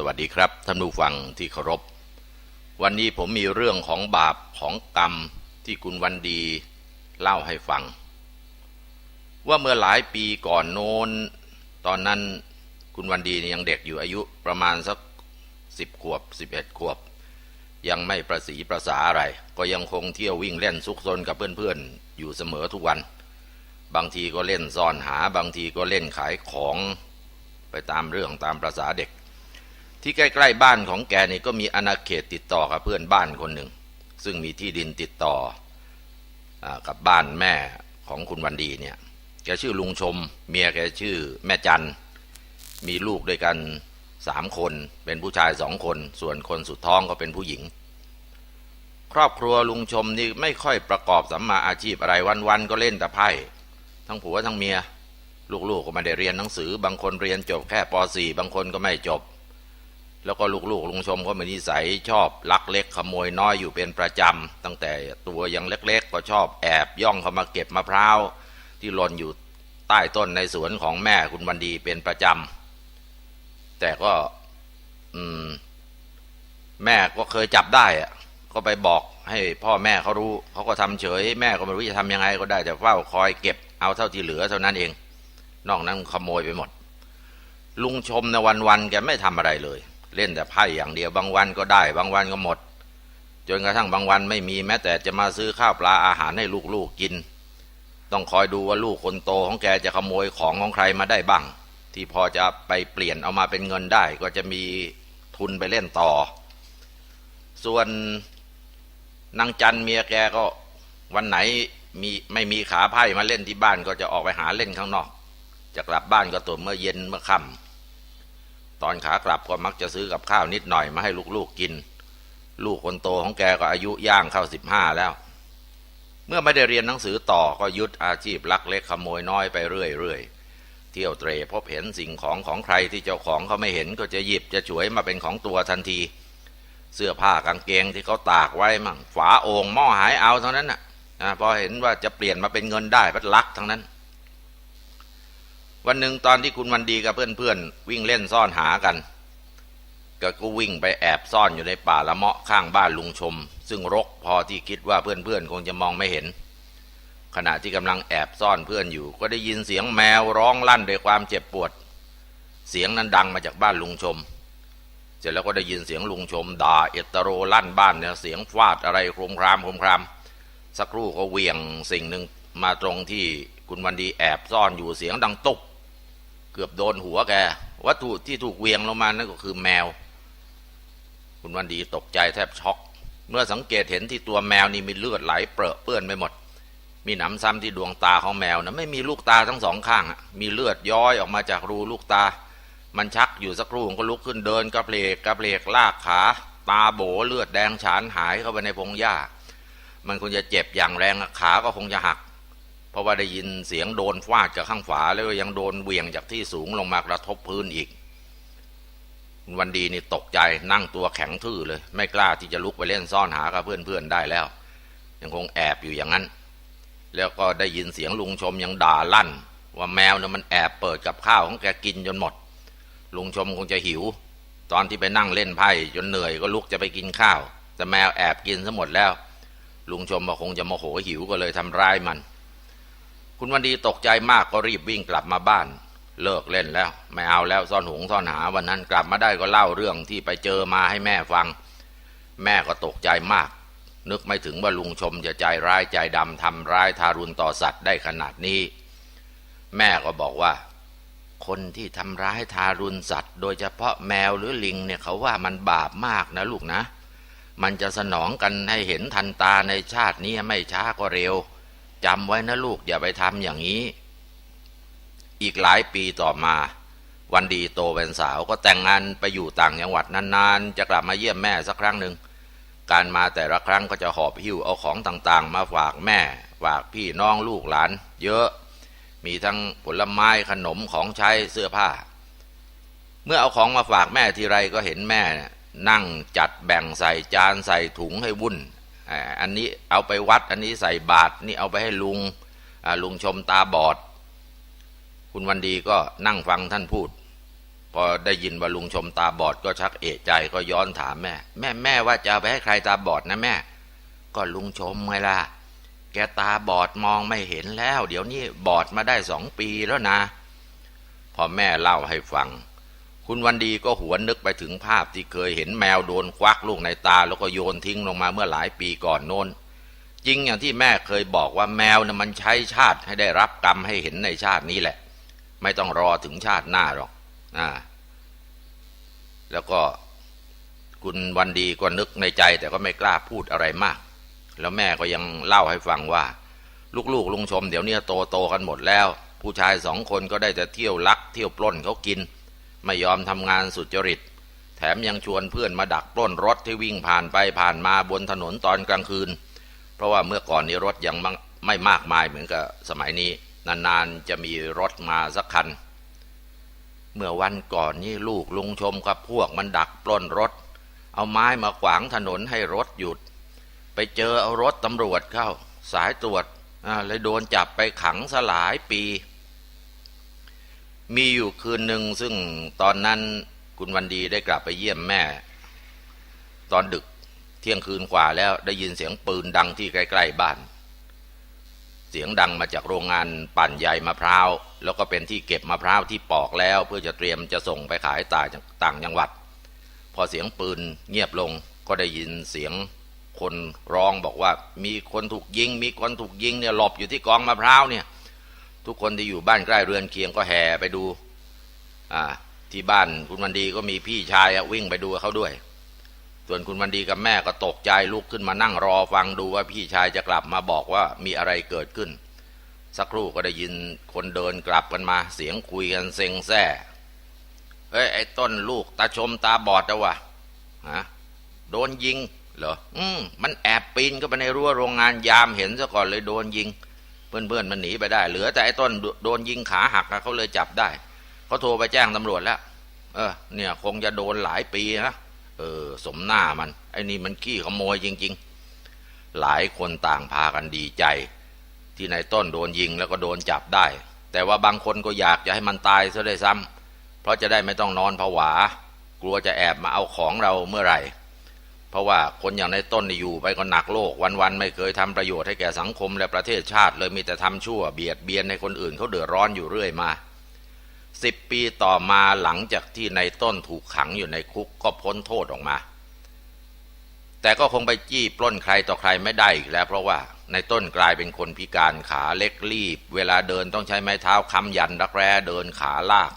สวัสดีครับท่านผู้ฟังที่เคารพ วันนี้ผมมีเรื่องของบาปของกรรมที่คุณวันดีเล่าให้ฟัง ว่าเมื่อหลายปีก่อนโน้น ตอนนั้นคุณวันดียังเด็กอยู่อายุประมาณสักสิบขวบสิบเอ็ดขวบ ยังไม่ประสีประสาอะไร ก็ยังคงเที่ยววิ่งเล่นซุกซนกับเพื่อนๆ อยู่เสมอทุกวัน บางทีก็เล่นซ่อนหา บางทีก็เล่นขายของไปตามเรื่องตามประษาเด็ก ที่ใกล้ๆบ้านของแกนี่ก็มีอาณาเขตติดต่อกับเพื่อนบ้านคนหนึ่ง ซึ่งมีที่ดินติดต่ออกับบ้านแม่ของคุณวันดีเนี่ยแกชื่อลุงชม เมียแกชื่อแม่จันมีลูกด้วยกันสามคน เป็นผู้ชายสองคน ส่วนคนสุดท้องก็เป็นผู้หญิง ครอบครัวลุงชมนี่ไม่ค่อยประกอบสัมมาอาชีพอะไรวันๆก็เล่นแต่ไพ่ทั้งผัวทั้งเมีย ลูกๆก็ไม่ได้เรียนหนังสือ บางคนเรียนจบแค่ป .4 บางคนก็ไม่จบ แล้วก็ลูกๆลุงชมก็มีนิสัยชอบลักเล็กขโมยน้อยอยู่เป็นประจำ ตั้งแต่ตัวยังเล็กๆ ก็ชอบแอบย่องเข้ามาเก็บมะพร้าวที่หล่นอยู่ใต้ต้นในสวนของแม่คุณวันดีเป็นประจำ แต่ก็มแม่ก็เคยจับได้อะก็ไปบอกให้พ่อแม่เขารู้ เขาก็ทำเฉย แม่ก็ไม่รู้จะทำยังไงก็ได้แต่เฝ้าคอยเก็บเอาเท่าที่เหลือเท่านั้นเอง นอกนั้นขโมยไปหมด ลุงชมในวันวันๆแกไม่ทำอะไรเลย เล่นแต่ไพ่อย่างเดียวบางวันก็ได้ บางวันก็หมด จนกระทั่งบางวันไม่มีแม้แต่จะมาซื้อข้าวปลาอาหารให้ลูกๆกิน ต้องคอยดูว่าลูกคนโตของแกจะขโมยของของใครมาได้บ้าง ที่พอจะไปเปลี่ยนเอามาเป็นเงินได้ ก็จะมีทุนไปเล่นต่อ ส่วนนางจันเมียแกก็วันไหนมีไม่มีขาไพ่มาเล่นที่บ้านก็จะออกไปหาเล่นข้างนอก จะกลับบ้านก็ตัวเมื่อเย็นเมื่อค่ำ ตอนขากลับก็มักจะซื้อกับข้าวนิดหน่อยมาให้ลูกๆกิน ลูกคนโตของแกก็อายุย่างเข้าสิบห้าแล้ว เมื่อไม่ได้เรียนหนังสือต่อก็ยุดอาชีพลักเล็กขโมยน้อยไปเรื่อยๆ เที่ยวเตรพบเห็นสิ่งของของใครที่เจ้าของเขาไม่เห็นก็จะหยิบจะฉวยมาเป็นของตัวทันที เสื้อผ้ากางเกงที่เขาตากไว้มั่งฝาโอ่งหม้อหายเอาเท่านั้นน่ะอ่าพอเห็นว่าจะเปลี่ยนมาเป็นเงินได้พัดลักทั้งนั้น วันหนึ่งตอนที่คุณวันดีกับเพื่อนๆวิ่งเล่นซ่อนหากัน ก็ก็วิ่งไปแอบซ่อนอยู่ในป่าละเมาะข้างบ้านลุงชม ซึ่งรกพอที่คิดว่าเพื่อนๆคงจะมองไม่เห็น ขณะที่กำลังแอบซ่อนเพื่อนอยู่ ก็ได้ยินเสียงแมวร้องลั่นด้วยความเจ็บปวด เสียงนั้นดังมาจากบ้านลุงชม เสร็จแล้วก็ได้ยินเสียงลุงชมด่าเอตโรลั่นบ้านเนี่ยเสียงฟาดอะไรโครมครามโครมครามสักครู่ก็เหวี่ยงสิ่งหนึ่งมาตรงที่คุณวันดีแอบซ่อนอยู่เสียงดังตุบ กือบโดนหัวแก วัตถุที่ถูกเวียงลงมานั่นก็คือแมว คุณวันดีตกใจแทบช็อก เมื่อสังเกตเห็นที่ตัวแมวนี่มีเลือดไหลเปรอะเปื้อนไปหมด มีหนำซ้ำที่ดวงตาของแมวนะไม่มีลูกตาทั้งสองข้าง มีเลือดย้อยออกมาจากรูลูกตา มันชักอยู่สักครู่ก็ลุกขึ้นเดินกระเพลกกระเพลกลากขา ตาโบเลือดแดงฉานหายเข้าไปในพงหญ้า มันคงจะเจ็บอย่างแรงขาก็คงจะหัก เพราะว่าได้ยินเสียงโดนฟาดจากข้างฝาแล้วก็ยังโดนเวียงจากที่สูงลงมากระทบพื้นอีก วันดีนี่ตกใจนั่งตัวแข็งทื่อเลย ไม่กล้าที่จะลุกไปเล่นซ่อนหากับเพื่อนๆได้แล้ว ยังคงแอบอยู่อย่างนั้น แล้วก็ได้ยินเสียงลุงชมยังด่าลั่น ว่าแมวเนี่ยมันแอบเปิดกับข้าวของแกกินจนหมด ลุงชมคงจะหิว ตอนที่ไปนั่งเล่นไพ่จนเหนื่อยก็ลุกจะไปกินข้าว แต่แมวแอบกินซะหมดแล้ว ลุงชมก็คงจะโมโหหิวก็เลยทำร้ายมัน คุณวันดีตกใจมากก็รีบวิ่งกลับมาบ้าน เลิกเล่นแล้ว ไม่เอาแล้วซ่อนหงซ่อนหาวันนั้นกลับมาได้ก็เล่าเรื่องที่ไปเจอมาให้แม่ฟัง แม่ก็ตกใจมาก นึกไม่ถึงว่าลุงชมจะใจร้ายใจดำทำร้ายทารุณต่อสัตว์ได้ขนาดนี้ แม่ก็บอกว่า คนที่ทำร้ายทารุณสัตว์ โดยเฉพาะแมวหรือลิงเนี่ยเขาว่ามันบาปมากนะลูกนะ มันจะสนองกันให้เห็นทันตาในชาตินี้ไม่ช้าก็เร็ว จำไว้นะลูกอย่าไปทำอย่างนี้ อีกหลายปีต่อมา วันดีโตเป็นสาวก็แต่งงานไปอยู่ต่างจังหวัดนานๆ จะกลับมาเยี่ยมแม่สักครั้งหนึ่งการมาแต่ละครั้งก็จะหอบหิ้วเอาของต่างๆ มาฝากแม่ ฝากพี่น้องลูกหลาน เยอะ มีทั้งผลไม้ขนมของใช้เสื้อผ้า เมื่อเอาของมาฝากแม่ทีไรก็เห็นแม่นั่งจัดแบ่งใส่จานใส่ถุงให้วุ่น อันนี้เอาไปวัด อันนี้ใส่บาตรนี่เอาไปให้ลุงลุงชมตาบอด คุณวันดีก็นั่งฟังท่านพูดพออได้ยินว่าลุงชมตาบอดก็ชักเอะใจก็ย้อนถามแม่ แม่แม่ว่าจะเอาไปให้ใครตาบอดนะแม่ ก็ลุงชมไงล่ะแกตาบอดมองไม่เห็นแล้ว เดี๋ยวนี้บอดมาได้สองปีแล้วนะ พอแม่เล่าให้ฟัง คุณวันดีก็หวนนึกไปถึงภาพที่เคยเห็นแมวโดนควักลูกในตา แล้วก็โยนทิ้งลงมาเมื่อหลายปีก่อนโน้นจริงอย่างที่แม่เคยบอกว่าแมวนะ่ะมันใช้ชาติให้ได้รับกรรมให้เห็นในชาตินี้แหละ ไม่ต้องรอถึงชาติหน้าหรอกอ่าแล้วก็คุณวันดีก็นึกในใจ แต่ก็ไม่กล้าพูดอะไรมาก แล้วแม่ก็ยังเล่าให้ฟังว่า ลูกๆลุงชมเดี๋ยวนี้โตโตๆกันหมดแล้ว ผู้ชายสองคนก็ได้แต่เที่ยวลัก เที่ยวปล้นเขากิน ไม่ยอมทำงานสุจริต แถมยังชวนเพื่อนมาดักปล้นรถที่วิ่งผ่านไปผ่านมาบนถนนตอนกลางคืน เพราะว่าเมื่อก่อนนี้รถยังไม่มากมายเหมือนกับสมัยนี้ นานๆจะมีรถมาสักคัน เมื่อวันก่อนนี่ลูกลุงชมกับพวกมันดักปล้นรถ เอาไม้มาขวางถนนให้รถหยุด ไปเจอเอารถตำรวจเข้า สายตรวจอ่าเลยโดนจับไปขังสลายปี มีอยู่คืนหนึ่งซึ่งตอนนั้นคุณวันดีได้กลับไปเยี่ยมแม่ ตอนดึกเที่ยงคืนกว่าแล้วได้ยินเสียงปืนดังที่ใกล้ๆบ้าน เสียงดังมาจากโรงงานปั่นใยมะพร้าว แล้วก็เป็นที่เก็บมะพร้าวที่ปอกแล้วเพื่อจะเตรียมจะส่งไปขายต่างต่างจังหวัด พอเสียงปืนเงียบลงก็ได้ยินเสียงคนร้องบอกว่า มีคนถูกยิง มีคนถูกยิงเนี่ยหลบอยู่ที่กองมะพร้าวเนี่ย ทุกคนที่อยู่บ้านใกล้เรือนเคียงก็แห่ไปดูอ่าที่บ้านคุณวันดีก็มีพี่ชายวิ่งไปดูเขาด้วย ส่วนคุณวันดีกับแม่ก็ตกใจลุกขึ้นมานั่งรอฟังดูว่าพี่ชายจะกลับมาบอกว่ามีอะไรเกิดขึ้น สักครู่ก็ได้ยินคนเดินกลับกันมา เสียงคุยกันเซ็งแซ่เฮ้ยไอ้ต้นลูกตาชมตาบอดแล้ววะฮะโดนยิงเหรออืมมันแอบปีนเข้าไปในรั้วโรงงานยามเห็นซะก่อนเลยโดนยิง เพื่อนๆมันหนีไปได้ เหลือแต่ไอ้ต้นโดนยิงขาหักเขาเลยจับได้เขาโทรไปแจ้งตำรวจแล้ว เออ เนี่ยคงจะโดนหลายปีนะเออ สมหน้ามันไอ้นี่มันขี้ขโมยจริง ๆ หลายคนต่างพากันดีใจ ที่นายต้นโดนยิงแล้วก็โดนจับได้ แต่ว่าบางคนก็อยากจะให้มันตายซะได้ซ้ำเพราะจะได้ไม่ต้องนอนผวา กลัวจะแอบมาเอาของเราเมื่อไหร่ เพราะว่าคนอย่างในต้นนี่อยู่ไปก็หนักโลกวันๆไม่เคยทำประโยชน์ให้แก่สังคมและประเทศชาติ เลยมีแต่ทำชั่วเบียดเบียนให้คนอื่นเขาเดือดร้อนอยู่เรื่อยมาสิบปีต่อมาหลังจากที่ในต้นถูกขังอยู่ในคุกก็พ้นโทษออกมา แต่ก็คงไปจี้ปล้นใครต่อใครไม่ได้อีกแล้ว เพราะว่าในต้นกลายเป็นคนพิการขาเล็กรีบ เวลาเดินต้องใช้ไม้เท้าค้ำยันรักแร้เดินขาลาก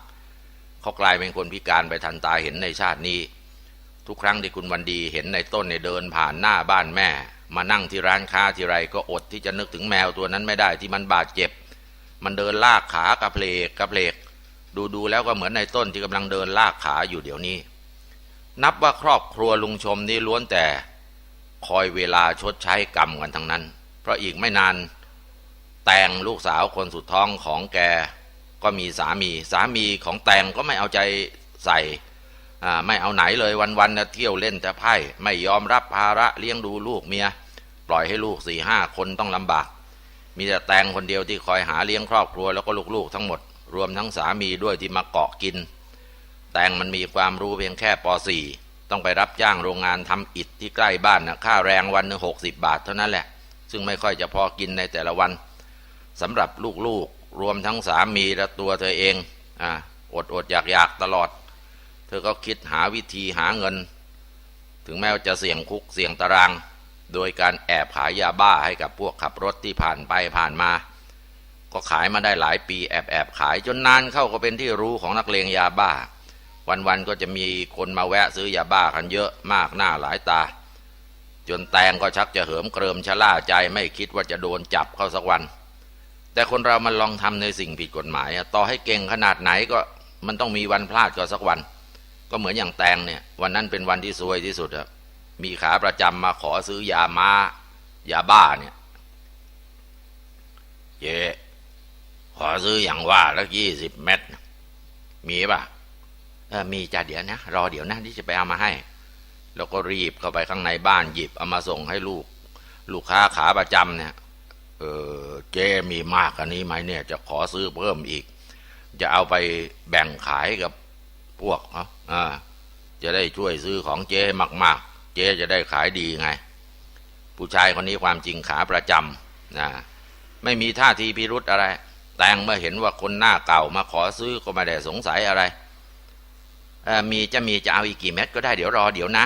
เขากลายเป็นคนพิการไปทันตาเห็นในชาตินี้ ทุกครั้งที่คุณวันดีเห็นในต้นในเดินผ่านหน้าบ้านแม่ มานั่งที่ร้านค้าทีไรก็อดที่จะนึกถึงแมวตัวนั้นไม่ได้ที่มันบาดเจ็บ มันเดินลากขากระเพลกกระเพลก ดูดูแล้วก็เหมือนในต้นที่กำลังเดินลากขาอยู่เดี๋ยวนี้ นับว่าครอบครัวลุงชมนี่ล้วนแต่คอยเวลาชดใช้กรรมกันทั้งนั้น เพราะอีกไม่นานแตงลูกสาวคนสุดท้องของแกก็มีสามี สามีของแตงก็ไม่เอาใจใส่ ไม่เอาไหนเลยวันๆนะเที่ยวเล่นแต่ไพ่ไม่ยอมรับภาระเลี้ยงดูลูกเมีย ปล่อยให้ลูกสี่ห้าคนต้องลำบาก มีแต่แตงคนเดียวที่คอยหาเลี้ยงครอบครัวแล้วก็ลูกๆทั้งหมด รวมทั้งสามีด้วยที่มาเกาะกิน แตงมันมีความรู้เพียงแค่ป .4 ต้องไปรับจ้างโรงงานทำอิฐที่ใกล้บ้านนะค่าแรงวันหนึ่งหกสิบบาทเท่านั้นแหละ ซึ่งไม่ค่อยจะพอกินในแต่ละวันสำหรับลูกๆรวมทั้งสามีและตัวเธอเองออดอดอยากอยากตลอด ธอก็คิดหาวิธีหาเงิน ถึงแม้ว่าจะเสี่ยงคุกเสี่ยงตาราง โดยการแอบขายยาบ้าให้กับพวกขับรถที่ผ่านไปผ่านมา ก็ขายมาได้หลายปีแอบแอบขายจนนานเข้าก็เป็นที่รู้ของนักเลงยาบ้า วันๆก็จะมีคนมาแวะซื้อยาบ้ากันเยอะมากหน้าหลายตา จนแตงก็ชักจะเหิมเกริมชะล่าใจไม่คิดว่าจะโดนจับเข้าสักวัน แต่คนเรามันลองทำในสิ่งผิดกฎหมาย ต่อให้เก่งขนาดไหนก็มันต้องมีวันพลาดก็สักวัน ก็เหมือนอย่างแตงเนี่ยวันนั้นเป็นวันที่ซวยที่สุดอะมีขาประจำมาขอซื้อยามา้ายาบ้าเนี่ยเย่ขอซื้ออย่างว่าแล้วยี่สิบเม็ดมีป่ะเออมีจ้ะเดี๋ยวนะรอเดี๋ยวนะที่จะไปเอามาให้ แล้วก็รีบเข้าไปข้างในบ้านหยิบเอามาส่งให้ลูก ลูกค้าขาประจำเนี่ย เออเจ๊มีมากกว่านี้ไหมเนี่ย จะขอซื้อเพิ่มอีก จะเอาไปแบ่งขายกับ พวกเขาจะได้ช่วยซื้อของเจ๊มาก ๆ เจ๊จะได้ขายดีไง ผู้ชายคนนี้ความจริงขาประจำนะไม่มีท่าทีพิรุธอะไร แต่งเมื่อเห็นว่าคนหน้าเก่ามาขอซื้อก็ไม่ได้สงสัยอะไรมีจะมีจะเอาอีกกี่เม็ดก็ได้เดี๋ยวรอเดี๋ยวนะ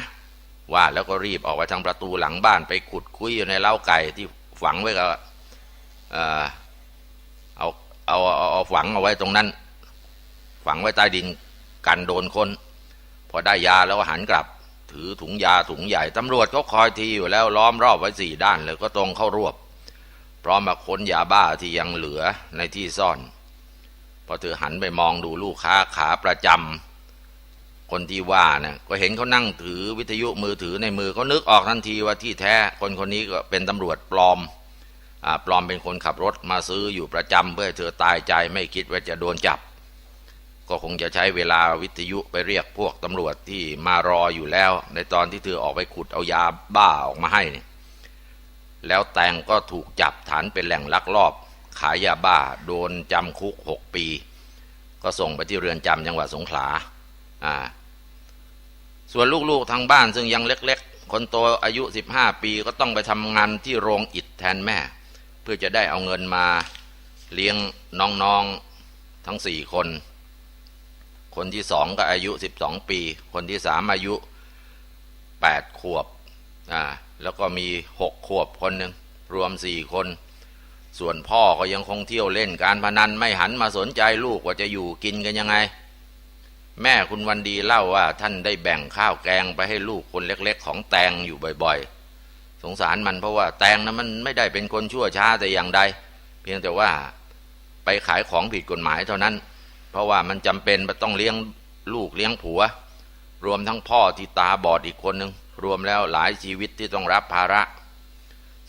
ว่าแล้วก็รีบออกไปทางประตูหลังบ้านไปขุดคุยอยู่ในเล้าไก่ที่ฝังไว้กับเอาเอาเอาฝังเอาไว้ตรงนั้น ฝังไว้ใต้ดิน กันโดนคนพอได้ยาแล้วหันกลับ ถือถุงยาถุงใหญ่ตำรวจก็คอยทีอยู่แล้วล้อมรอบไว้สี่ด้านเลยก็ตรงเข้ารวบพร้อมมาค้นยาบ้าที่ยังเหลือในที่ซ่อน พอเธอหันไปมองดูลูกค้าขาประจำคนที่ว่านะก็เห็นเขานั่งถือวิทยุมือถือในมือเขานึกออกทันทีว่าที่แท้คนคนนี้ก็เป็นตำรวจปลอมอปลอมเป็นคนขับรถมาซื้ออยู่ประจำเพื่อเธอตายใจไม่คิดว่าจะโดนจับ ก็คงจะใช้เวลาวิทยุไปเรียกพวกตำรวจที่มารออยู่แล้ว ในตอนที่เธอออกไปขุดเอายาบ้าออกมาให้เนี่ยแล้วแตงก็ถูกจับฐานเป็นแหล่งลักลอบ ขายยาบ้าโดนจำคุกหกปี ก็ส่งไปที่เรือนจำจังหวัดสงขลาอ่าส่วนลูกๆทางบ้านซึ่งยังเล็กๆ คนโตอายุ 15 ปีก็ต้องไปทำงานที่โรงอิฐแทนแม่ เพื่อจะได้เอาเงินมาเลี้ยงน้องๆทั้งสี่คน คนที่สองก็อายุ 12 ปี คนที่สามอายุ 8 ขวบอ่าแล้วก็มี 6 ขวบคนหนึ่งรวม 4 คน ส่วนพ่อก็ยังคงเที่ยวเล่นการพนันไม่หันมาสนใจลูกว่าจะอยู่กินกันยังไง แม่คุณวันดีเล่าว่าท่านได้แบ่งข้าวแกงไปให้ลูกคนเล็ก ๆ ของแตงอยู่บ่อย ๆ สงสารมันเพราะว่าแตงนะมันไม่ได้เป็นคนชั่วช้าแต่อย่างใด เพียงแต่ว่าไปขายของผิดกฎหมายเท่านั้น เพราะว่ามันจำเป็นต้องเลี้ยงลูกเลี้ยงผัว รวมทั้งพ่อที่ตาบอดอีกคนหนึ่งรวมแล้วหลายชีวิตที่ต้องรับภาระ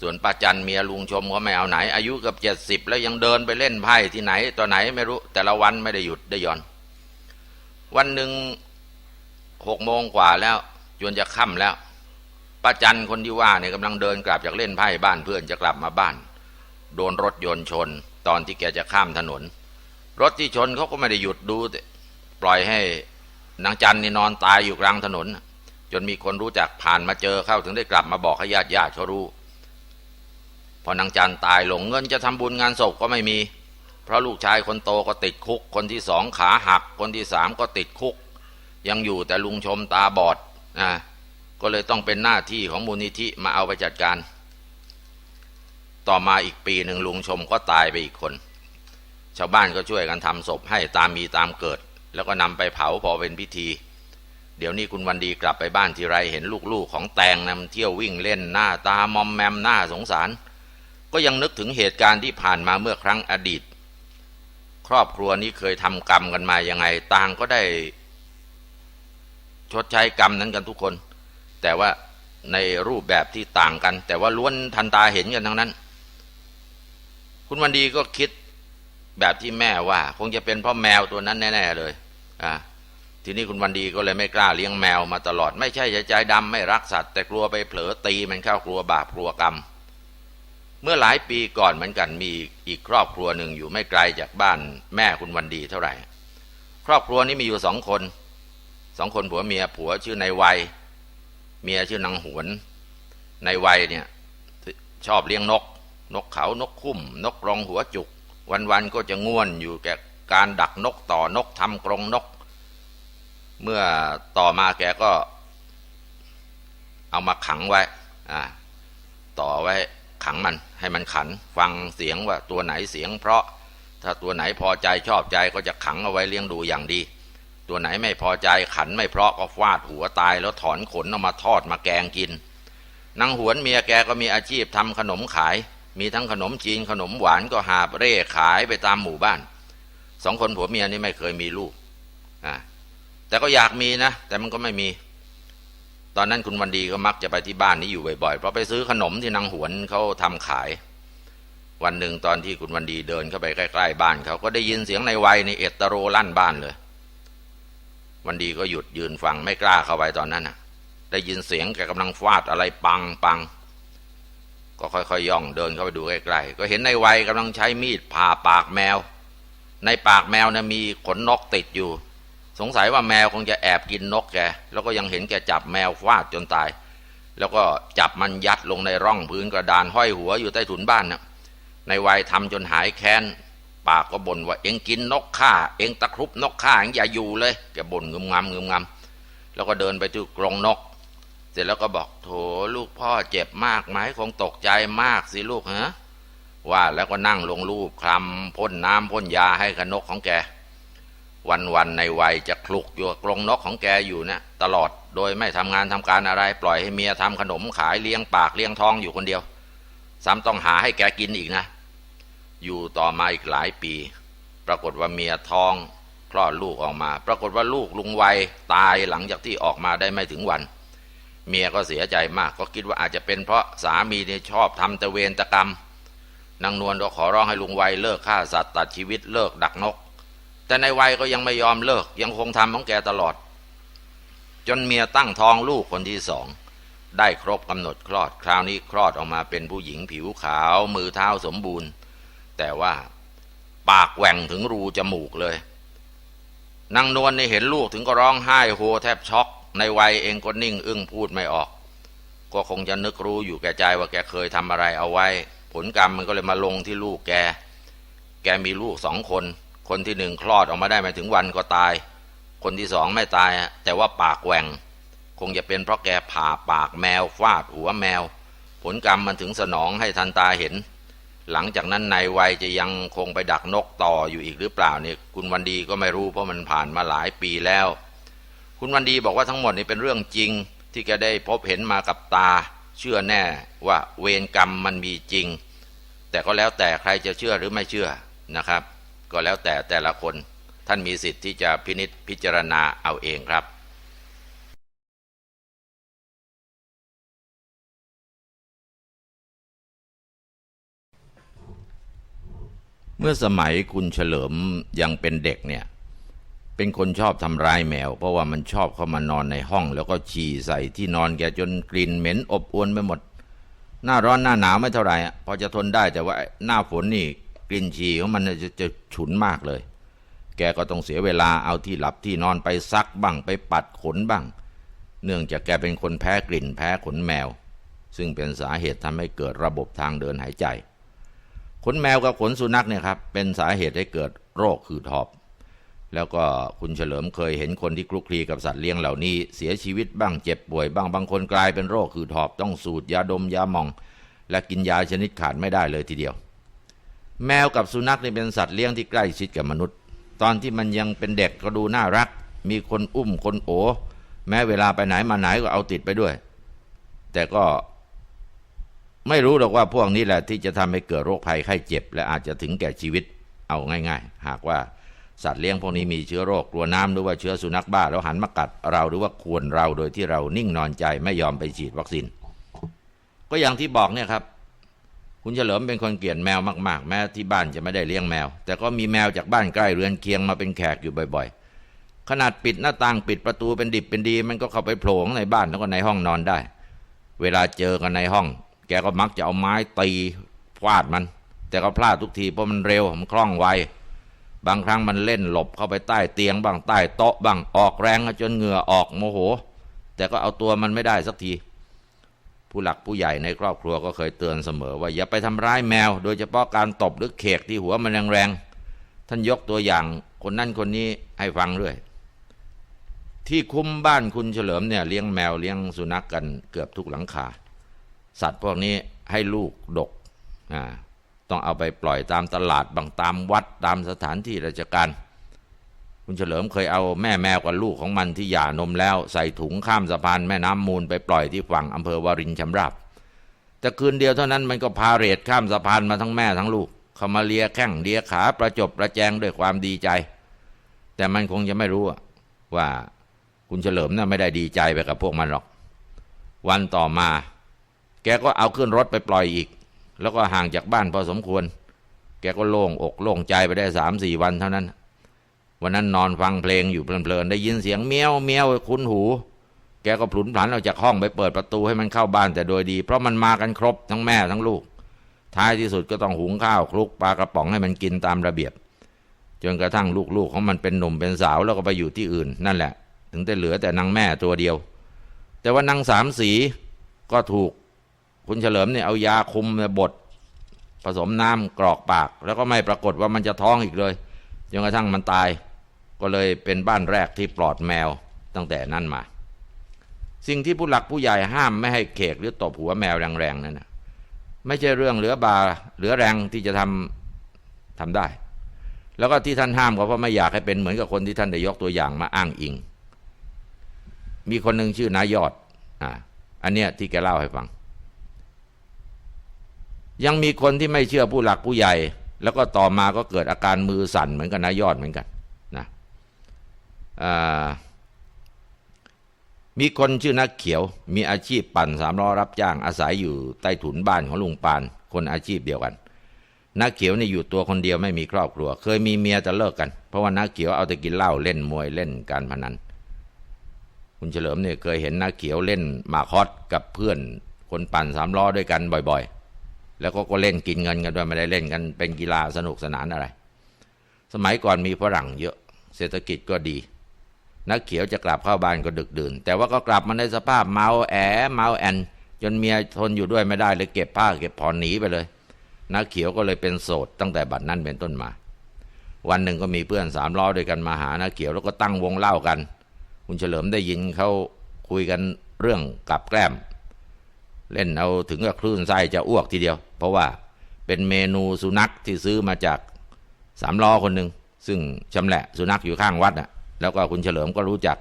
ส่วนป้าจันเมียลุงชมก็ไม่เอาไหน อายุเกับเจ็ดสิบแล้วยังเดินไปเล่นไพ่ที่ไหนตัวไหนไม่รู้แต่ละวันไม่ได้หยุดได้ย่อน วันหนึ่งหกโมงกว่าแล้วจนจะค่ำแล้วป้าจันคนที่ว่าเนี่ยกำลังเดินกลับจากเล่นไพ่บ้านเพื่อนจะกลับมาบ้าน โดนรถยนต์ชน ตอนที่แกจะข้ามถนน รถที่ชนเขาก็ไม่ได้หยุดดู ปล่อยให้นางจันนี่นอนตายอยู่กลางถนน จนมีคนรู้จักผ่านมาเจอเข้าถึงได้กลับมาบอกให้ญาติญาติเขารู้ พอนางจันตายลงเงินจะทำบุญงานศพก็ไม่มี เพราะลูกชายคนโตก็ติดคุก คนที่สองขาหัก คนที่สามก็ติดคุก ยังอยู่แต่ลุงชมตาบอดนะก็เลยต้องเป็นหน้าที่ของมูลนิธิมาเอาไปจัดการ ต่อมาอีกปีหนึ่งลุงชมก็ตายไปอีกคน ชาวบ้านก็ช่วยกันทำศพให้ตามมีตามเกิด แล้วก็นำไปเผาพอเป็นพิธี เดี๋ยวนี้คุณวันดีกลับไปบ้านทีไรเห็นลูกๆ ของแตงนำเที่ยววิ่งเล่นหน้าตามอมแมมหน้าสงสาร ก็ยังนึกถึงเหตุการณ์ที่ผ่านมาเมื่อครั้งอดีต ครอบครัวนี้เคยทำกรรมกันมายังไงต่างก็ได้ ชดใช้กรรมนั้นกันทุกคน แต่ว่าในรูปแบบที่ต่างกัน แต่ว่าล้วนทันตาเห็นกันทั้งนั้น คุณวันดีก็คิด แบบที่แม่ว่า คงจะเป็นเพราะแมวตัวนั้นแน่ๆเลยอ่าทีนี้คุณวันดีก็เลยไม่กล้าเลี้ยงแมวมาตลอด ไม่ใช่ใจดำไม่รักสัตว์แต่กลัวไปเผลอตีมันเข้ากลัวบาปกลัวกรรม เมื่อหลายปีก่อนเหมือนกันมีอีกครอบครัวหนึ่งอยู่ไม่ไกลจากบ้านแม่คุณวันดีเท่าไหร่ ครอบครัวนี้มีอยู่สองคนสองคนผัวเมียผัวชื่อนายวัยเมียชื่อนางหวนนายวัยเนี่ยชอบเลี้ยงนก นกเขานกคุ้ม นกรองหัวจุก วันๆก็จะง่วนอยู่แก่การดักนกต่อนกทำกรงนก เมื่อต่อมาแกก็เอามาขังไว้ต่อไว้ขังมันให้มันขัน ฟังเสียงว่าตัวไหนเสียง เพราะถ้าตัวไหนพอใจชอบใจก็จะขังเอาไว้เลี้ยงดูอย่างดี ตัวไหนไม่พอใจขันไม่เพราะก็ฟาดหัวตายแล้วถอนขนเอามาทอดมาแกงกินนางหวนเมียแกก็มีอาชีพทำขนมขาย มีทั้งขนมจีนขนมหวานก็หาบเร่ขายไปตามหมู่บ้านสองคนผัวเมียนี่ไม่เคยมีลูกอ่าแต่ก็อยากมีนะ แต่มันก็ไม่มี ตอนนั้นคุณวันดีก็มักจะไปที่บ้านนี้อยู่บ่อยๆเพราะไปซื้อขนมที่นางหวนเขาทำขาย วันหนึ่งตอนที่คุณวันดีเดินเข้าไปใกล้ๆบ้านเขาก็ได้ยินเสียงในวัยในเอตโรลั่นบ้านเลย วันดีก็หยุดยืนฟังไม่กล้าเข้าไปตอนนั้นน่ะ ได้ยินเสียงแกกำลังฟาดอะไรปังปัง ก็ค่อยๆย่องเดินเข้าไปดูใกล้ๆก็เห็นในวัยกำลังใช้มีดผ่าปากแมว ในปากแมวนะมีขนนกติดอยู่ สงสัยว่าแมวคงจะแอบกินนกแกแล้วก็ยังเห็นแกจับแมวฟาดจนตาย แล้วก็จับมันยัดลงในร่องพื้นกระดานห้อยหัวอยู่ใต้ถุนบ้านนะในวัยทำจนหายแค้นปากก็บ่นว่าเอ็งกินนกข้าเอ็งตะครุบนกข้าเองอย่าอยู่เลยแกบ่นงึมงำงึมงำแล้วก็เดินไปที่กรงนก สร็จแล้วก็บอกโถลูกพ่อเจ็บมากไหมคงตกใจมากสิลูกฮะว่าแล้วก็นั่งลงรูปคลำพ่นน้ำพ่นยาให้กับนกของแก วันวันในวัยจะคลุกอยู่กับกรงนกของแกอยู่นะตลอดโดยไม่ทำงานทำการอะไร ปล่อยให้เมียทำขนมขายเลี้ยงปากเลี้ยงท้องอยู่คนเดียว ซ้ำต้องหาให้แกกินอีกนะ อยู่ต่อมาอีกหลายปี ปรากฏว่าเมียท้องคลอดลูกออกมา ปรากฏว่าลูกลุงวัยตายหลังจากที่ออกมาได้ไม่ถึงวัน เมียก็เสียใจมาก ก็คิดว่าอาจจะเป็นเพราะสามีเนี่ยชอบทำตะเวนตะกรรมนางนวลก็ขอร้องให้ลุงไวเลิกฆ่าสัตว์ตัดชีวิตเลิกดักนก แต่ในไวก็ยังไม่ยอมเลิกยังคงทำของแกตลอด จนเมียตั้งท้องลูกคนที่สองได้ครบกำหนดคลอดคราวนี้คลอดออกมาเป็นผู้หญิงผิวขาว มือเท้าสมบูรณ์ แต่ว่าปากแหว่งถึงรูจมูกเลยนางนวลในเห็นลูกถึงก็ร้องไห้โฮแทบช็อก ในวัยเองก็นิ่ง อึ้งพูดไม่ออก ก็คงจะนึกรู้อยู่แก่ใจว่าแกเคยทำอะไรเอาไว้ ผลกรรมมันก็เลยมาลงที่ลูกแก แกมีลูกสองคน คนที่หนึ่งคลอดออกมาได้ไม่ถึงวันก็ตาย คนที่สองไม่ตาย แต่ว่าปากแหว่ง คงจะเป็นเพราะแกผ่าปากแมวฟาดหัวแมว ผลกรรมมันถึงสนองให้ทันตาเห็น หลังจากนั้นนายวัยจะยังคงไปดักนกต่ออยู่อีกหรือเปล่าเนี่ยคุณวันดีก็ไม่รู้เพราะมันผ่านมาหลายปีแล้ว คุณวันดีบอกว่าทั้งหมดนี้เป็นเรื่องจริงที่แกได้พบเห็นมากับตา เชื่อแน่ว่าเวรกรรมมันมีจริง แต่ก็แล้วแต่ใครจะเชื่อหรือไม่เชื่อนะครับ ก็แล้วแต่แต่ละคนท่านมีสิทธิ์ที่จะพินิษพิจารณาเอาเองครับเมื่อสมัยคุณเฉลิมยังเป็นเด็กเนี่ย เป็นคนชอบทำร้ายแมว เพราะว่ามันชอบเข้ามานอนในห้อง แล้วก็ฉี่ใส่ที่นอนแกจนกลิ่นเหม็นอบอวนไปหมด หน้าร้อนหน้าหนาวไม่เท่าไหร่พอจะทนได้แต่ว่าหน้าฝนนี่กลิ่นฉี่ของมันจะจะฉุนมากเลย แกก็ต้องเสียเวลาเอาที่หลับที่นอนไปซักบ้างไปปัดขนบ้าง เนื่องจากแกเป็นคนแพ้กลิ่นแพ้ขนแมว ซึ่งเป็นสาเหตุทำให้เกิดระบบทางเดินหายใจ ขนแมวกับขนสุนัขเนี่ยครับเป็นสาเหตุให้เกิดโรคหืดหอบ แล้วก็คุณเฉลิมเคยเห็นคนที่คลุกคลีกับสัตว์เลี้ยงเหล่านี้ เสียชีวิตบ้างเจ็บป่วยบ้างบางคนกลายเป็นโรคหืดหอบต้องสูดยาดมยาหมอง และกินยาชนิดขาดไม่ได้เลยทีเดียว แมวกับสุนัขนี่เป็นสัตว์เลี้ยงที่ใกล้ชิดกับมนุษย์ ตอนที่มันยังเป็นเด็กก็ดูน่ารัก มีคนอุ้มคนโอแม้เวลาไปไหนมาไหนก็เอาติดไปด้วย แต่ก็ไม่รู้หรอกว่าพวกนี้แหละที่จะทำให้เกิดโรคภัยไข้เจ็บ และอาจจะถึงแก่ชีวิตเอาง่าย ๆ หากว่า สัตว์เลี้ยงพวกนี้มีเชื้อโรคกลัวน้ำหรือว่าเชื้อสุนัขบ้าแล้วหันมากัดเราหรือว่าควรเราโดยที่เรานิ่งนอนใจไม่ยอมไปฉีดวัคซีน ก็อย่างที่บอกเนี่ยครับ คุณเฉลิมเป็นคนเกลียดแมวมาก ๆ แม้ที่บ้านจะไม่ได้เลี้ยงแมว แต่ก็มีแมวจากบ้านใกล้เรือนเคียงมาเป็นแขกอยู่บ่อย ๆ ขนาดปิดหน้าต่างปิดประตูเป็นดิบเป็นดี มันก็เข้าไปโผล่ข้างในบ้านแล้วก็ในห้องนอนได้ เวลาเจอกันในห้อง แกก็มักจะเอาไม้ตีฟาดมัน แต่ก็พลาดทุกทีเพราะมันเร็วมันคล่องไว บางครั้งมันเล่นหลบเข้าไปใต้เตียงบ้างใต้โต๊ะบ้างออกแรงจนเหงื่อออกโมโห แต่ก็เอาตัวมันไม่ได้สักที ผู้หลักผู้ใหญ่ในครอบครัวก็เคยเตือนเสมอ ว่าอย่าไปทำร้ายแมว โดยเฉพาะการตบหรือเขกที่หัวมันแรงๆท่านยกตัวอย่างคนนั่นคนนี้ให้ฟังด้วยที่คุ้มบ้านคุณเฉลิมเนี่ยเลี้ยงแมวเลี้ยงสุนัขกกันเกือบทุกหลังคา สัตว์พวกนี้ให้ลูกดกอ่า ต้องเอาไปปล่อยตามตลาดบางตามวัดตามสถานที่ราชการ คุณเฉลิมเคยเอาแม่แมวกับลูกของมันที่หย่านมแล้ว ใส่ถุงข้ามสะพานแม่น้ำมูลไปปล่อยที่ฝั่งอำเภอวารินชำราบแต่คืนเดียวเท่านั้นมันก็พาเรดข้ามสะพานมาทั้งแม่ทั้งลูกเขามาเลียแข้งเลียขาประจบประแจงด้วยความดีใจ แต่มันคงจะไม่รู้ว่าคุณเฉลิมน่ะไม่ได้ดีใจไปกับพวกมันหรอก วันต่อมา แกก็เอาขึ้นรถไปปล่อยอีก แล้วก็ห่างจากบ้านพอสมควร แกก็โล่งอกโล่งใจไปได้สามสี่วันเท่านั้น วันนั้นนอนฟังเพลงอยู่เพลินๆได้ยินเสียงเมี้ยวเมี้ยวคุ้นหู แกก็ผลุนผันออกจากห้องไปเปิดประตูให้มันเข้าบ้านแต่โดยดี เพราะมันมากันครบทั้งแม่ทั้งลูก ท้ายที่สุดก็ต้องหุงข้าวคลุกปลากระป๋องให้มันกินตามระเบียบจจนกระทั่งลูกๆของมันเป็นหนุ่มเป็นสาวแล้วก็ไปอยู่ที่อื่น นั่นแหละ ถึงได้เหลือแต่นางแม่ตัวเดียว แต่ว่านางสามสีก็ถูก คุณเฉลิมเนี่ยเอายาคุมบดผสมน้ำกรอกปาก แล้วก็ไม่ปรากฏว่ามันจะท้องอีกเลยจนกระทั่งมันตาย ก็เลยเป็นบ้านแรกที่ปลอดแมวตั้งแต่นั้นมา สิ่งที่ผู้หลักผู้ใหญ่ห้ามไม่ให้เขกหรือตบหัวแมวแรงๆนั่นนะไม่ใช่เรื่องเหลือบาเหลือแรงที่จะทำทำได้ แล้วก็ที่ท่านห้ามก็เพราะไม่อยากให้เป็นเหมือนกับคนที่ท่านได้ยกตัวอย่างมาอ้างอิง มีคนหนึ่งชื่อนายอดอ่าอันเนี้ยที่แกเล่าให้ฟัง ยังมีคนที่ไม่เชื่อผู้หลักผู้ใหญ่ แล้วก็ต่อมาก็เกิดอาการมือสั่นเหมือนกับนายอดเหมือนกันนะมีคนชื่อนักเขียว มีอาชีพปั่นสามล้อรับจ้างอาศัยอยู่ใต้ถุนบ้านของลุงปาน คนอาชีพเดียวกันนักเขียวนี่อยู่ตัวคนเดียวไม่มีครอบครัว เคยมีเมียแต่เลิกกัน เพราะว่านักเขียวเอาแต่กินเหล้าเล่นมวยเล่นการพนัน คุณเฉลิมเนี่ยเคยเห็นนักเขียวเล่นหมากฮอตกับเพื่อนคนปั่นสามล้อด้วยกันบ่อยๆ แล้วก็ก็เล่นกินเงินกันด้วยไม่ได้เล่นกันเป็นกีฬาสนุกสนานอะไร สมัยก่อนมีฝรั่งเยอะ เศรษฐกิจก็ดี นักเขียวจะกลับเข้าบ้านก็ดึกดื่น แต่ว่าก็กลับมาในสภาพเมาแอเมาแอนจนเมียทนอยู่ด้วยไม่ได้เลยเก็บผ้าเก็บผ่อนหนีไปเลย นักเขียวก็เลยเป็นโสดตั้งแต่บัดนั้นเป็นต้นมา วันหนึ่งก็มีเพื่อนสามล้อด้วยกันมาหานักเขียวแล้วก็ตั้งวงเล่ากัน คุณเฉลิมได้ยินเขาคุยกันเรื่องกับแกล้ม เล่นเอาถึงกับคลื่นไส้จะอ้วกทีเดียว เพราะว่าเป็นเมนูสุนัขที่ซื้อมาจากสามล้อคนหนึ่งซึ่งชำแหละสุนัขอยู่ข้างวัดน่ะแล้วก็คุณเฉลิมก็รู้จัก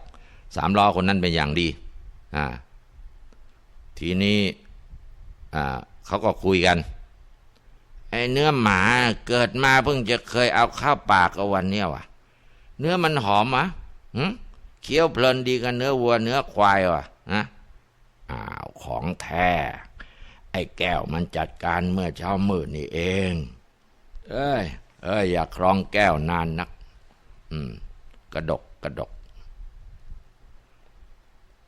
สามล้อคนนั้นเป็นอย่างดีอ่าทีนี้อ่าเขาก็คุยกันไอ้เนื้อหมาเกิดมาเพิ่งจะเคยเอาข้าวปากกับวันเนี้ยวะเนื้อมันหอมอะหึเคี้ยวเพลินดีกันเนื้อวัวเนื้อควายวะนะอ้าวของแท้ ไอ้แก้วมันจัดการเมื่อเช้ามืดนี่เอง เอ้ย เอ้ย อย่าครองแก้วนานนัก อืม กระดกกระดก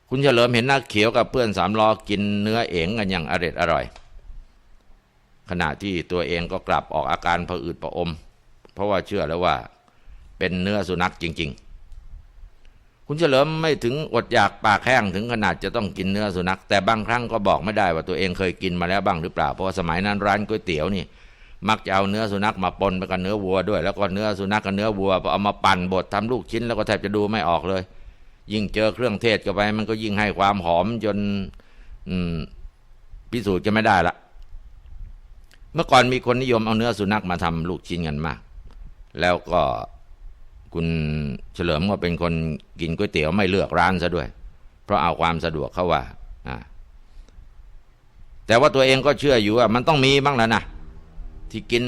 คุณเฉลิมเห็นนักเขียวกับเพื่อนสามล้อกินเนื้อเอ๋งกันอย่างอร็ดอร่อย ขณะที่ตัวเองก็กลับออกอาการผะอืดผะอม เพราะว่าเชื่อแล้วว่า เป็นเนื้อสุนัขจริง ๆ คุณเฉลิมไม่ถึงอดอยากปากแห้งถึงขนาดจะต้องกินเนื้อสุนัขแต่บางครั้งก็บอกไม่ได้ว่าตัวเองเคยกินมาแล้วบ้างหรือเปล่า เพราะว่าสมัยนั้นร้านก๋วยเตี๋ยวนี่ มักจะเอาเนื้อสุนัขมาปนไปกับเนื้อวัวด้วย แล้วก็เนื้อสุนัขกับเนื้อวัวพอเอามาปั่นบดทำลูกชิ้นแล้วก็แทบจะดูไม่ออกเลย ยิ่งเจอเครื่องเทศเข้าไป มันก็ยิ่งให้ความหอมจนอืมพิสูจน์จะไม่ได้ละเมื่อก่อนมีคนนิยมเอาเนื้อสุนัขมาทำลูกชิ้นกันมาก แล้วก็ คุณเฉลิมก็เป็นคนกินก๋วยเตี๋ยวไม่เลือกร้านซะด้วย เพราะเอาความสะดวกเข้าว่าแต่ว่าตัวเองก็เชื่ออยู่ว่ามันต้องมีบ้างแล้วนะที่กิน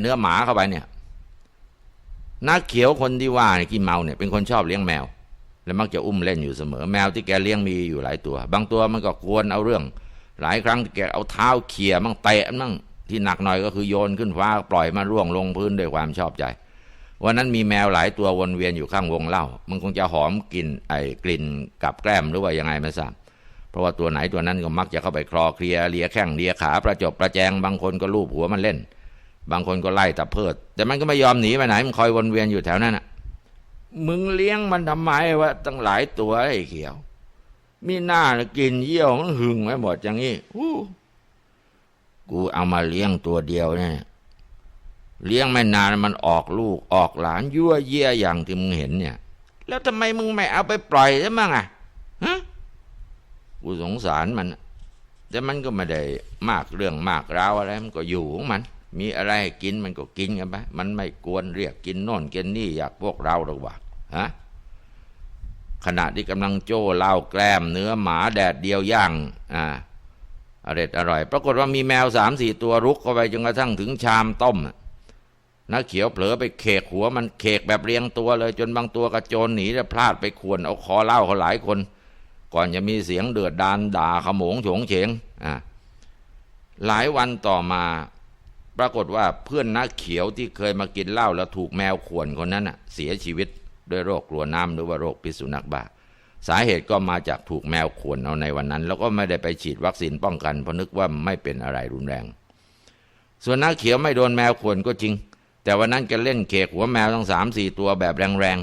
เนื้อหมาเข้าไปเนี่ยนักเขียวคนที่ว่าเนี่ยกี่เมาเนี่ยเป็นคนชอบเลี้ยงแมว และมักจะอุ้มเล่นอยู่เสมอ แมวที่แกเลี้ยงมีอยู่หลายตัว บางตัวมันก็กวนเอาเรื่อง หลายครั้งแกเอาเท้าเขี่ยมั่งเตะมั่งที่หนักหน่อยก็คือโยนขึ้นฟ้าปล่อยมาร่วงลงพื้นด้วยความชอบใจ วันนั้นมีแมวหลายตัววนเวียนอยู่ข้างวงเล่า มันคงจะหอมกลิ่นไอ้กลิ่นกับแกล้มหรือว่ายังไงไม่ทราบเพราะว่าตัวไหนตัวนั้นก็มักจะเข้าไปคลอเคลียเลียแข้งเลียขาประจบประแจง บางคนก็ลูบหัวมันเล่น บางคนก็ไล่ตะเพิด แต่มันก็ไม่ยอมหนีไปไหนมันคอยวนเวียนอยู่แถวนั้นอะ มึงเลี้ยงมันทำไมวะตั้งหลายตัวไอ้เขียว มีหน้ากินเยี่ยวมันหึงไว้หมดอย่างนี้กูเอามาเลี้ยงตัวเดียวเนี่ย เลี้ยงไม่นานมันออกลูกออกหลานยั่วเยี่ยอย่างที่มึงเห็นเนี่ย แล้วทำไมมึงไม่เอาไปปล่อยซะมั่งอะฮะกูสงสารมัน แต่มันก็ไม่ได้มากเรื่องมากราวอะไรมันก็อยู่ของมัน มีอะไรกินมันก็กินกันไปมันไม่กวนเรียกกินโน่นกินนี่อยากพวกเราหรอกวะฮะขณะที่กำลังโจ้เล่าแกล้มเนื้อหมาแดดเดียวย่างอ่าอร่อยอร่อย ปรากฏว่ามีแมวสามสี่ตัวรุกเข้าไปจนกระทั่งถึงชามต้ม นักเขียวเผลอไปเคกหัวมันเคกแบบเรียงตัวเลย จนบางตัวกระโจนหนีแล้วพลาดไปขวนเอาคอเล่าเขาหลายคน ก่อนจะมีเสียงเดือดดานด่าขโมงโฉงเฉงอ่าหลายวันต่อมาปรากฏว่าเพื่อนนักเขียวที่เคยมากินเหล้าแล้วถูกแมวข่วนคนนั้นอะ เสียชีวิตด้วยโรคกลัวน้ำหรือว่าโรคพิษสุนัขบ้าสาเหตุก็มาจากถูกแมวข่วนเอาในวันนั้น แล้วก็ไม่ได้ไปฉีดวัคซีนป้องกันเพราะนึกว่าไม่เป็นอะไรรุนแรง ส่วนนักเขียวไม่โดนแมวข่วนก็จริง แต่วันนั้นแกเล่นเคกหัวแมวทั้งสามสี่ตัวแบบแรง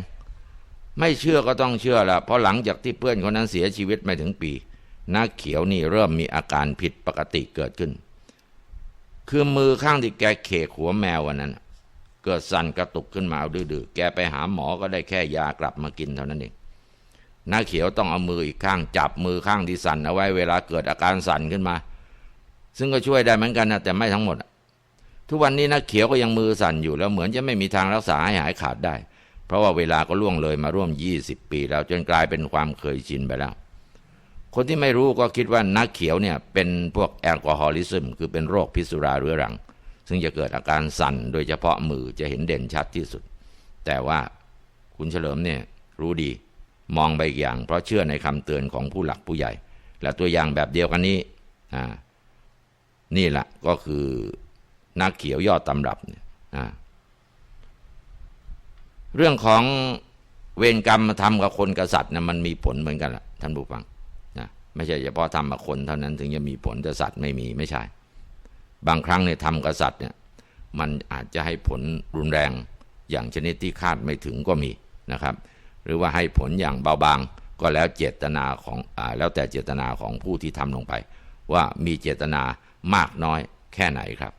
ๆ ไม่เชื่อก็ต้องเชื่อละเพราะหลังจากที่เพื่อนคนนั้นเสียชีวิตไม่ถึงปีนักเขียวนี่เริ่มมีอาการผิดปกติเกิดขึ้น คือมือข้างที่แกเคกหัวแมววันนั้น เกิดสั่นกระตุกขึ้นมาเอาดื้อๆแกไปหาหมอก็ได้แค่ยากลับมากินเท่านั้นเองน้าเขียวต้องเอามืออีกข้างจับมือข้างที่สั่นเอาไว้เวลาเกิดอาการสั่นขึ้นมา ซึ่งก็ช่วยได้เหมือนกันนะแต่ไม่ทั้งหมด ทุกวันนี้นักเขียวก็ยังมือสั่นอยู่แล้วเหมือนจะไม่มีทางรักษาให้หายขาดได้ เพราะว่าเวลาก็ล่วงเลยมาร่วม 20 ปีแล้วจนกลายเป็นความเคยชินไปแล้ว คนที่ไม่รู้ก็คิดว่านักเขียวเนี่ยเป็นพวกแอลกอฮอลิซึมคือเป็นโรคพิษสุราเรื้อรัง ซึ่งจะเกิดอาการสั่นโดยเฉพาะมือจะเห็นเด่นชัดที่สุด แต่ว่าคุณเฉลิมเนี่ยรู้ดีมองไปอีกอย่าง เพราะเชื่อในคำเตือนของผู้หลักผู้ใหญ่ และตัวอย่างแบบเดียวกันนี้อ่านี่แหละก็คือ นักเขียวยอดตำรับเนี่ยเรื่องของเวรกรรมมาทำกับคนกับสัตว์เนี่ยมันมีผลเหมือนกันละท่านผู้ฟังนะไม่ใช่เฉพาะทำกับคนเท่านั้นถึงจะมีผลแต่สัตว์ไม่มีไม่ใช่ บางครั้งเนี่ยทำกับสัตว์เนี่ยมันอาจจะให้ผลรุนแรง อย่างชนิดที่คาดไม่ถึงก็มีนะครับ หรือว่าให้ผลอย่างเบาบางก็แล้วเจตนาของอแล้วแต่เจตนาของผู้ที่ทำลงไป ว่ามีเจตนามากน้อยแค่ไหนครับ